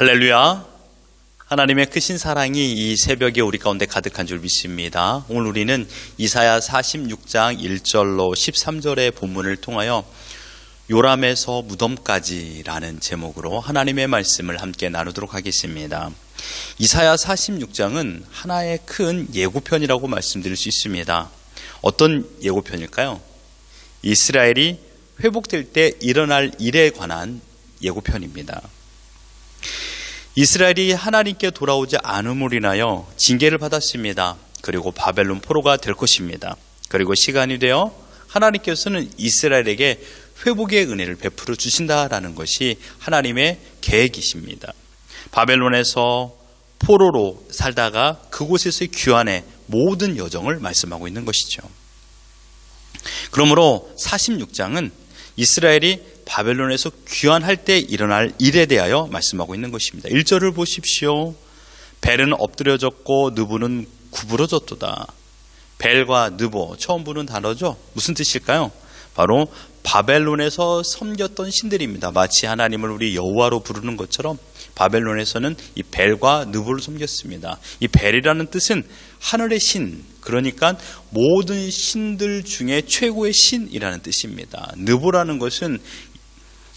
할렐루야. 하나님의 크신 사랑이 이 새벽에 우리 가운데 가득한 줄 믿습니다. 오늘 우리는 이사야 46장 1절로 13절의 본문을 통하여 요람에서 무덤까지라는 제목으로 하나님의 말씀을 함께 나누도록 하겠습니다. 이사야 46장은 하나의 큰 예고편이라고 말씀드릴 수 있습니다. 어떤 예고편일까요? 이스라엘이 회복될 때 일어날 일에 관한 예고편입니다. 이스라엘이 하나님께 돌아오지 않음으로 인하여 징계를 받았습니다. 그리고 바벨론 포로가 될 것입니다. 그리고 시간이 되어 하나님께서는 이스라엘에게 회복의 은혜를 베풀어 주신다라는 것이 하나님의 계획이십니다. 바벨론에서 포로로 살다가 그곳에서의 귀환의 모든 여정을 말씀하고 있는 것이죠. 그러므로 46장은 이스라엘이 바벨론에서 귀환할 때 일어날 일에 대하여 말씀하고 있는 것입니다. 1절을 보십시오. 벨은 엎드려졌고 느부는 구부러졌도다. 벨과 느보 처음 보는 단어죠. 무슨 뜻일까요? 바로 바벨론에서 섬겼던 신들입니다. 마치 하나님을 우리 여호와로 부르는 것처럼 바벨론에서는 이 벨과 느보를 섬겼습니다. 이 벨이라는 뜻은 하늘의 신, 그러니까 모든 신들 중에 최고의 신이라는 뜻입니다. 느보라는 것은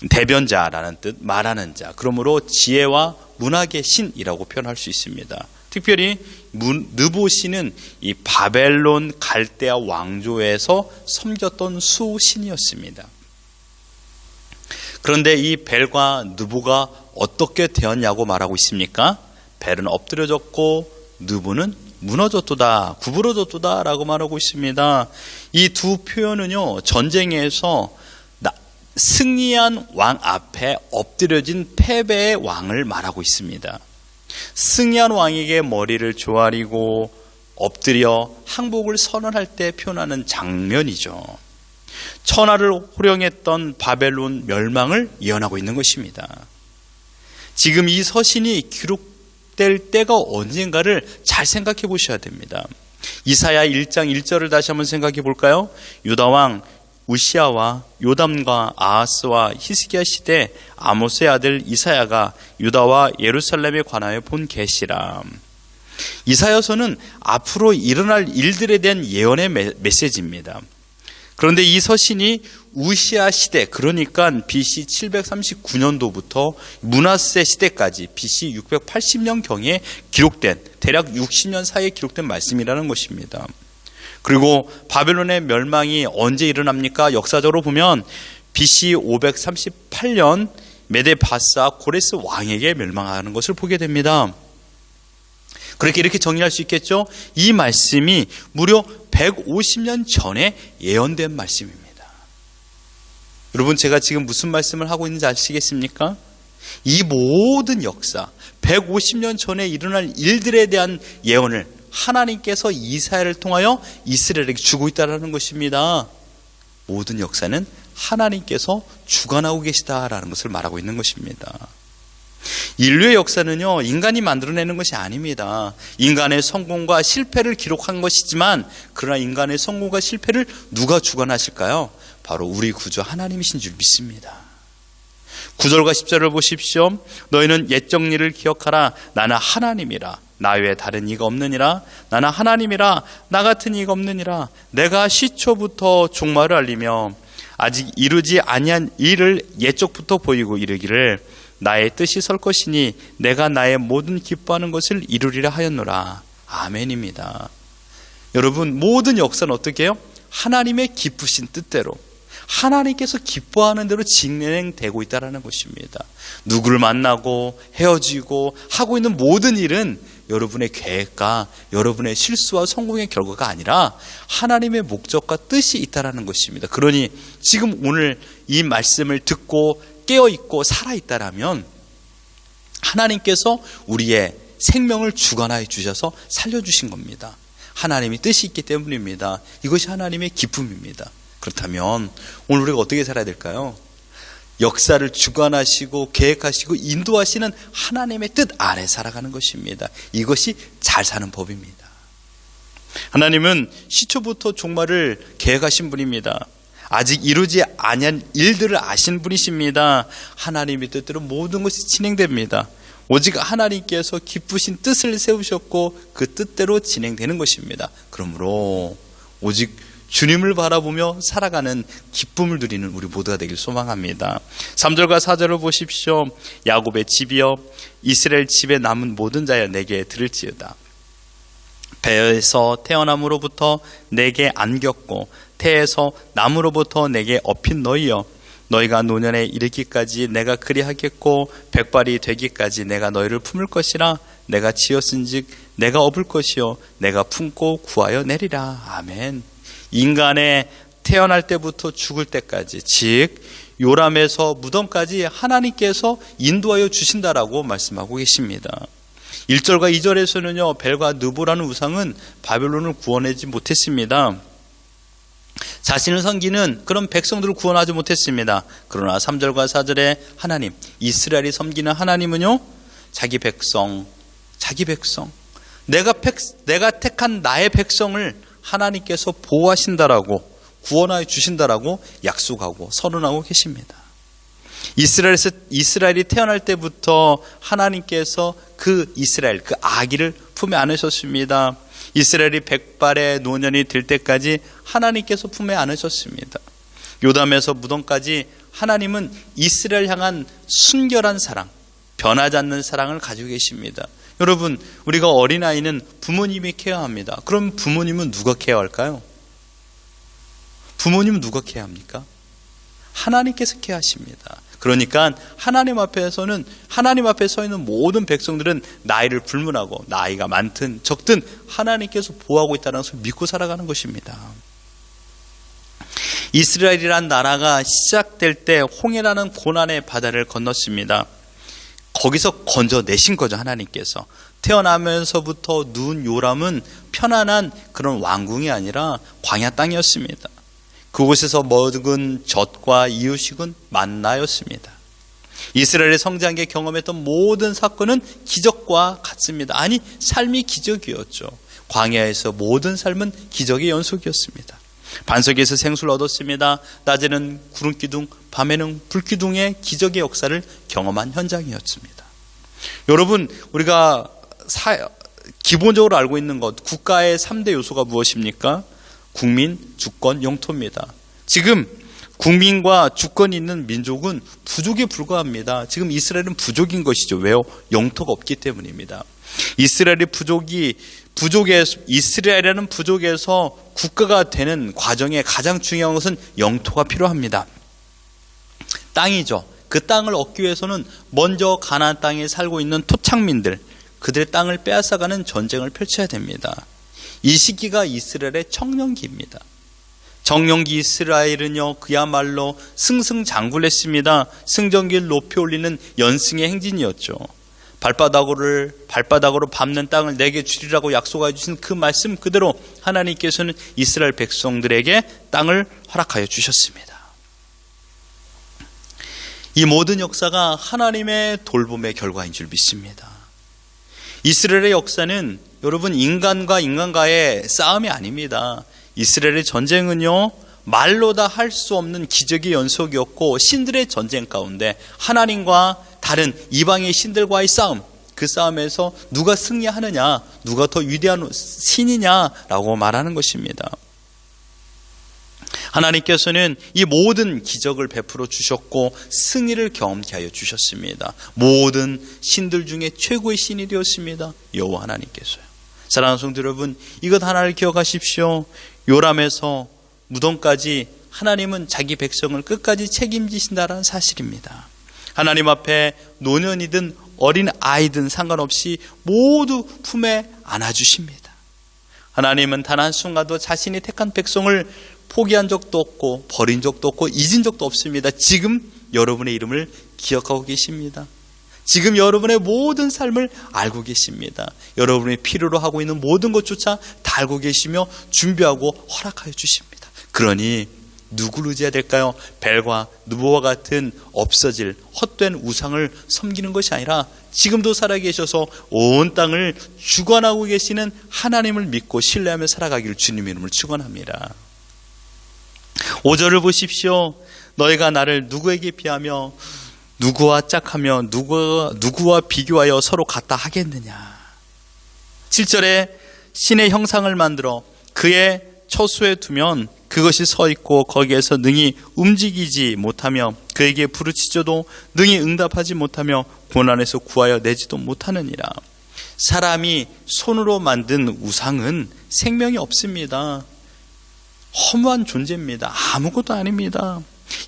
대변자라는 뜻, 말하는 자. 그러므로 지혜와 문학의 신이라고 표현할 수 있습니다. 특별히 느보 신은 이 바벨론 갈대아 왕조에서 섬겼던 수신이었습니다. 그런데 이 벨과 느보가 어떻게 되었냐고 말하고 있습니까? 벨은 엎드려졌고 느보는 무너졌도다, 구부러졌도다라고 말하고 있습니다. 이 두 표현은요 전쟁에서 승리한 왕 앞에 엎드려진 패배의 왕을 말하고 있습니다. 승리한 왕에게 머리를 조아리고 엎드려 항복을 선언할 때 표현하는 장면이죠. 천하를 호령했던 바벨론 멸망을 예언하고 있는 것입니다. 지금 이 서신이 기록될 때가 언젠가를 잘 생각해 보셔야 됩니다. 이사야 1장 1절을 다시 한번 생각해 볼까요? 유다왕 우시아와 요담과 아하스와 히스기야 시대 아모스의 아들 이사야가 유다와 예루살렘에 관하여 본 계시라. 이사야서는 앞으로 일어날 일들에 대한 예언의 메시지입니다. 그런데 이 서신이 우시아 시대 그러니까 BC 739년도부터 문하세 시대까지 BC 680년 경에 기록된 대략 60년 사이에 기록된 말씀이라는 것입니다. 그리고 바벨론의 멸망이 언제 일어납니까? 역사적으로 보면 BC 538년 메데바사 고레스 왕에게 멸망하는 것을 보게 됩니다. 그렇게 이렇게 정리할 수 있겠죠? 이 말씀이 무려 150년 전에 예언된 말씀입니다. 여러분, 제가 지금 무슨 말씀을 하고 있는지 아시겠습니까? 이 모든 역사, 150년 전에 일어날 일들에 대한 예언을 하나님께서 이스라엘을 통하여 이스라엘에게 주고 있다는 것입니다. 모든 역사는 하나님께서 주관하고 계시다라는 것을 말하고 있는 것입니다. 인류의 역사는요, 인간이 만들어내는 것이 아닙니다. 인간의 성공과 실패를 기록한 것이지만, 그러나 인간의 성공과 실패를 누가 주관하실까요? 바로 우리 구주 하나님이신 줄 믿습니다. 9절과 10절을 보십시오. 너희는 옛 정리를 기억하라. 나는 하나님이라. 나 외에 다른 이가 없느니라. 나는 하나님이라. 나 같은 이가 없느니라. 내가 시초부터 종말을 알리며 아직 이루지 아니한 일을 예적부터 보이고 이르기를 나의 뜻이 설 것이니 내가 나의 모든 기뻐하는 것을 이루리라 하였노라. 아멘입니다. 여러분 모든 역사는 어떻게 해요? 하나님의 기쁘신 뜻대로 하나님께서 기뻐하는 대로 진행되고 있다는 것입니다. 누구를 만나고 헤어지고 하고 있는 모든 일은 여러분의 계획과 여러분의 실수와 성공의 결과가 아니라 하나님의 목적과 뜻이 있다라는 것입니다. 그러니 지금 오늘 이 말씀을 듣고 깨어 있고 살아 있다라면 하나님께서 우리의 생명을 주관하여 주셔서 살려 주신 겁니다. 하나님이 뜻이 있기 때문입니다. 이것이 하나님의 기쁨입니다. 그렇다면 오늘 우리가 어떻게 살아야 될까요? 역사를 주관하시고 계획하시고 인도하시는 하나님의 뜻 아래 살아가는 것입니다. 이것이 잘 사는 법입니다. 하나님은 시초부터 종말을 계획하신 분입니다. 아직 이루지 아니한 일들을 아신 분이십니다. 하나님의 뜻대로 모든 것이 진행됩니다. 오직 하나님께서 기쁘신 뜻을 세우셨고 그 뜻대로 진행되는 것입니다. 그러므로 오직 주님을 바라보며 살아가는 기쁨을 누리는 우리 모두가 되길 소망합니다. 3절과 4절을 보십시오. 야곱의 집이여 이스라엘 집에 남은 모든 자여 내게 들을지어다. 배에서 태어남으로부터 내게 안겼고 태에서 남으로부터 내게 업힌 너희여 너희가 노년에 이르기까지 내가 그리하겠고 백발이 되기까지 내가 너희를 품을 것이라 내가 지었은즉 내가 업을 것이요 내가 품고 구하여 내리라 아멘 인간의 태어날 때부터 죽을 때까지 즉 요람에서 무덤까지 하나님께서 인도하여 주신다라고 말씀하고 계십니다. 1절과 2절에서는요, 벨과 느보라는 우상은 바벨론을 구원하지 못했습니다. 자신을 섬기는 그런 백성들을 구원하지 못했습니다. 그러나 3절과 4절에 하나님, 이스라엘이 섬기는 하나님은요, 자기 백성, 자기 백성, 내가, 백, 내가 택한 나의 백성을 하나님께서 보호하신다라고 구원하여 주신다라고 약속하고 선언하고 계십니다. 이스라엘에서 이스라엘이 태어날 때부터 하나님께서 그 이스라엘 그 아기를 품에 안으셨습니다. 이스라엘이 백발의 노년이 될 때까지 하나님께서 품에 안으셨습니다. 요담에서 무덤까지 하나님은 이스라엘 향한 순결한 사랑, 변하지 않는 사랑을 가지고 계십니다. 여러분, 우리가 어린아이는 부모님이 케어합니다. 그럼 부모님은 누가 케어할까요? 부모님은 누가 케어합니까? 하나님께서 케어하십니다. 그러니까 하나님 앞에서는 하나님 앞에 서 있는 모든 백성들은 나이를 불문하고 나이가 많든 적든 하나님께서 보호하고 있다는 것을 믿고 살아가는 것입니다. 이스라엘이란 나라가 시작될 때 홍해라는 고난의 바다를 건넜습니다. 거기서 건져내신 거죠, 하나님께서. 태어나면서부터 누운 요람은 편안한 그런 왕궁이 아니라 광야 땅이었습니다. 그곳에서 먹은 젖과 이유식은 만나였습니다. 이스라엘의 성장에 경험했던 모든 사건은 기적과 같습니다. 아니, 삶이 기적이었죠. 광야에서 모든 삶은 기적의 연속이었습니다. 반석에서 생수를 얻었습니다. 낮에는 구름 기둥, 밤에는 불 기둥의 기적의 역사를 경험한 현장이었습니다. 여러분, 우리가 사, 기본적으로 알고 있는 것, 국가의 3대 요소가 무엇입니까? 국민, 주권, 영토입니다. 지금 국민과 주권이 있는 민족은 부족에 불과합니다. 지금 이스라엘은 부족인 것이죠. 왜요? 영토가 없기 때문입니다. 이스라엘이 부족이 부족에서 이스라엘이라는 부족에서 국가가 되는 과정에 가장 중요한 것은 영토가 필요합니다. 땅이죠. 그 땅을 얻기 위해서는 먼저 가나안 땅에 살고 있는 토착민들 그들의 땅을 빼앗아가는 전쟁을 펼쳐야 됩니다. 이 시기가 이스라엘의 청년기입니다. 정령기 이스라엘은요 그야말로 승승장구했습니다. 승전기를 높이 올리는 연승의 행진이었죠. 발바닥으로 발바닥으로 밟는 땅을 내게 주리라고 약속해 주신 그 말씀 그대로 하나님께서는 이스라엘 백성들에게 땅을 허락하여 주셨습니다. 이 모든 역사가 하나님의 돌봄의 결과인 줄 믿습니다. 이스라엘의 역사는 여러분 인간과 인간과의 싸움이 아닙니다. 이스라엘의 전쟁은요 말로 다 할 수 없는 기적의 연속이었고 신들의 전쟁 가운데 하나님과 다른 이방의 신들과의 싸움 그 싸움에서 누가 승리하느냐 누가 더 위대한 신이냐라고 말하는 것입니다. 하나님께서는 이 모든 기적을 베풀어 주셨고 승리를 경험케 하여 주셨습니다. 모든 신들 중에 최고의 신이 되었습니다. 여호와 하나님께서요. 사랑하는 성도 여러분, 이것 하나를 기억하십시오. 요람에서 무덤까지 하나님은 자기 백성을 끝까지 책임지신다는 사실입니다. 하나님 앞에 노년이든 어린 아이든 상관없이 모두 품에 안아주십니다. 하나님은 단 한순간도 자신이 택한 백성을 포기한 적도 없고 버린 적도 없고 잊은 적도 없습니다. 지금 여러분의 이름을 기억하고 계십니다. 지금 여러분의 모든 삶을 알고 계십니다. 여러분의 필요로 하고 있는 모든 것조차 다 알고 계시며 준비하고 허락하여 주십니다. 그러니 누구를 의지해야 될까요? 벨과 누보와 같은 없어질 헛된 우상을 섬기는 것이 아니라 지금도 살아계셔서 온 땅을 주관하고 계시는 하나님을 믿고 신뢰하며 살아가기를 주님 이름을 축원합니다. 5절을 보십시오. 너희가 나를 누구에게 비하며 누구와 짝하며 누구와, 누구와 비교하여 서로 같다 하겠느냐. 7절에 신의 형상을 만들어 그의 처수에 두면 그것이 서 있고 거기에서 능히 움직이지 못하며 그에게 부르짖어도 능히 응답하지 못하며 고난에서 구하여 내지도 못하느니라. 사람이 손으로 만든 우상은 생명이 없습니다. 허무한 존재입니다. 아무것도 아닙니다.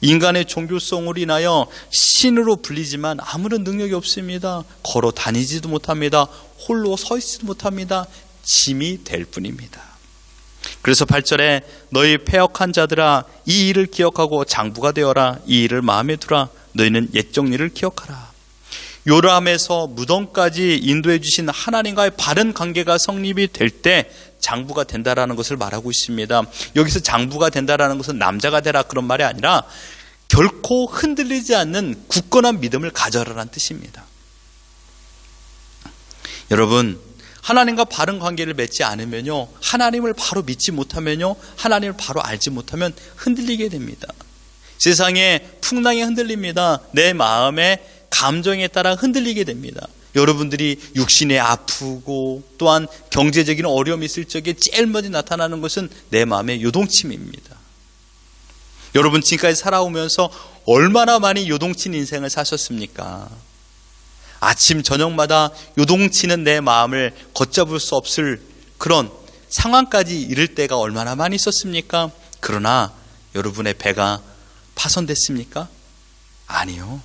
인간의 종교성으로 인하여 신으로 불리지만 아무런 능력이 없습니다. 걸어 다니지도 못합니다. 홀로 서 있지도 못합니다. 짐이 될 뿐입니다. 그래서 8절에 너희 폐역한 자들아 이 일을 기억하고 장부가 되어라 이 일을 마음에 두라 너희는 옛 정리를 기억하라. 요람에서 무덤까지 인도해 주신 하나님과의 바른 관계가 성립이 될 때 장부가 된다라는 것을 말하고 있습니다. 여기서 장부가 된다라는 것은 남자가 되라 그런 말이 아니라 결코 흔들리지 않는 굳건한 믿음을 가져라라는 뜻입니다. 여러분 하나님과 바른 관계를 맺지 않으면요 하나님을 바로 믿지 못하면요 하나님을 바로 알지 못하면 흔들리게 됩니다. 세상에 풍랑이 흔들립니다. 내 마음에 감정에 따라 흔들리게 됩니다. 여러분들이 육신에 아프고 또한 경제적인 어려움이 있을 적에 제일 먼저 나타나는 것은 내 마음의 요동침입니다. 여러분 지금까지 살아오면서 얼마나 많이 요동친 인생을 사셨습니까? 아침 저녁마다 요동치는 내 마음을 걷잡을 수 없을 그런 상황까지 이를 때가 얼마나 많이 있었습니까? 그러나 여러분의 배가 파손됐습니까? 아니요.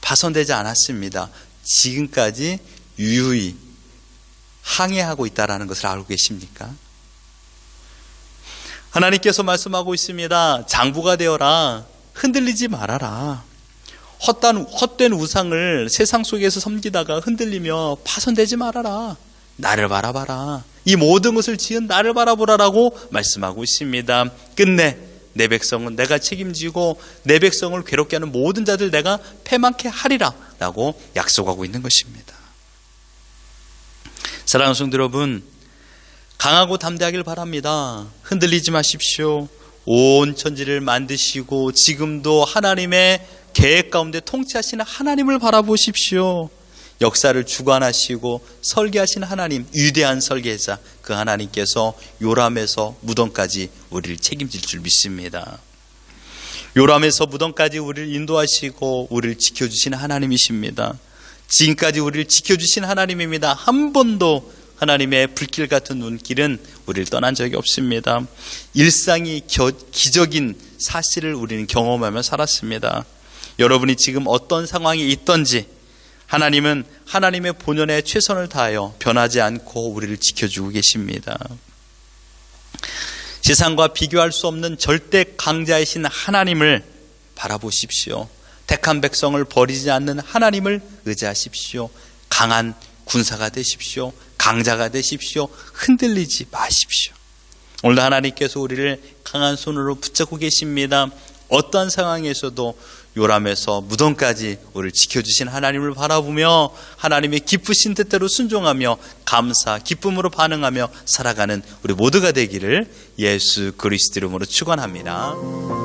파손되지 않았습니다. 지금까지 유유히 항해하고 있다라는 것을 알고 계십니까? 하나님께서 말씀하고 있습니다. 장부가 되어라. 흔들리지 말아라. 헛된, 헛된 우상을 세상 속에서 섬기다가 흔들리며 파손되지 말아라. 나를 바라봐라. 이 모든 것을 지은 나를 바라보라라고 말씀하고 있습니다. 끝내 내 백성은 내가 책임지고 내 백성을 괴롭게 하는 모든 자들 내가 패망케 하리라 라고 약속하고 있는 것입니다. 사랑하는 성도 여러분, 강하고 담대하길 바랍니다. 흔들리지 마십시오. 온 천지를 만드시고 지금도 하나님의 계획 가운데 통치하시는 하나님을 바라보십시오. 역사를 주관하시고 설계하신 하나님, 위대한 설계자, 그 하나님께서 요람에서 무덤까지 우리를 책임질 줄 믿습니다. 요람에서 무덤까지 우리를 인도하시고 우리를 지켜주신 하나님이십니다. 지금까지 우리를 지켜주신 하나님입니다. 한 번도 하나님의 불길 같은 눈길은 우리를 떠난 적이 없습니다. 일상이 기적인 사실을 우리는 경험하며 살았습니다. 여러분이 지금 어떤 상황이 있던지 하나님은 하나님의 본연에 최선을 다하여 변하지 않고 우리를 지켜주고 계십니다. 세상과 비교할 수 없는 절대 강자이신 하나님을 바라보십시오. 택한 백성을 버리지 않는 하나님을 의지하십시오. 강한 군사가 되십시오. 강자가 되십시오. 흔들리지 마십시오. 오늘 하나님께서 우리를 강한 손으로 붙잡고 계십니다. 어떠한 상황에서도 요람에서 무덤까지 우리를 지켜주신 하나님을 바라보며 하나님의 기쁘신 뜻대로 순종하며 감사, 기쁨으로 반응하며 살아가는 우리 모두가 되기를 예수 그리스도 이름으로 축원합니다.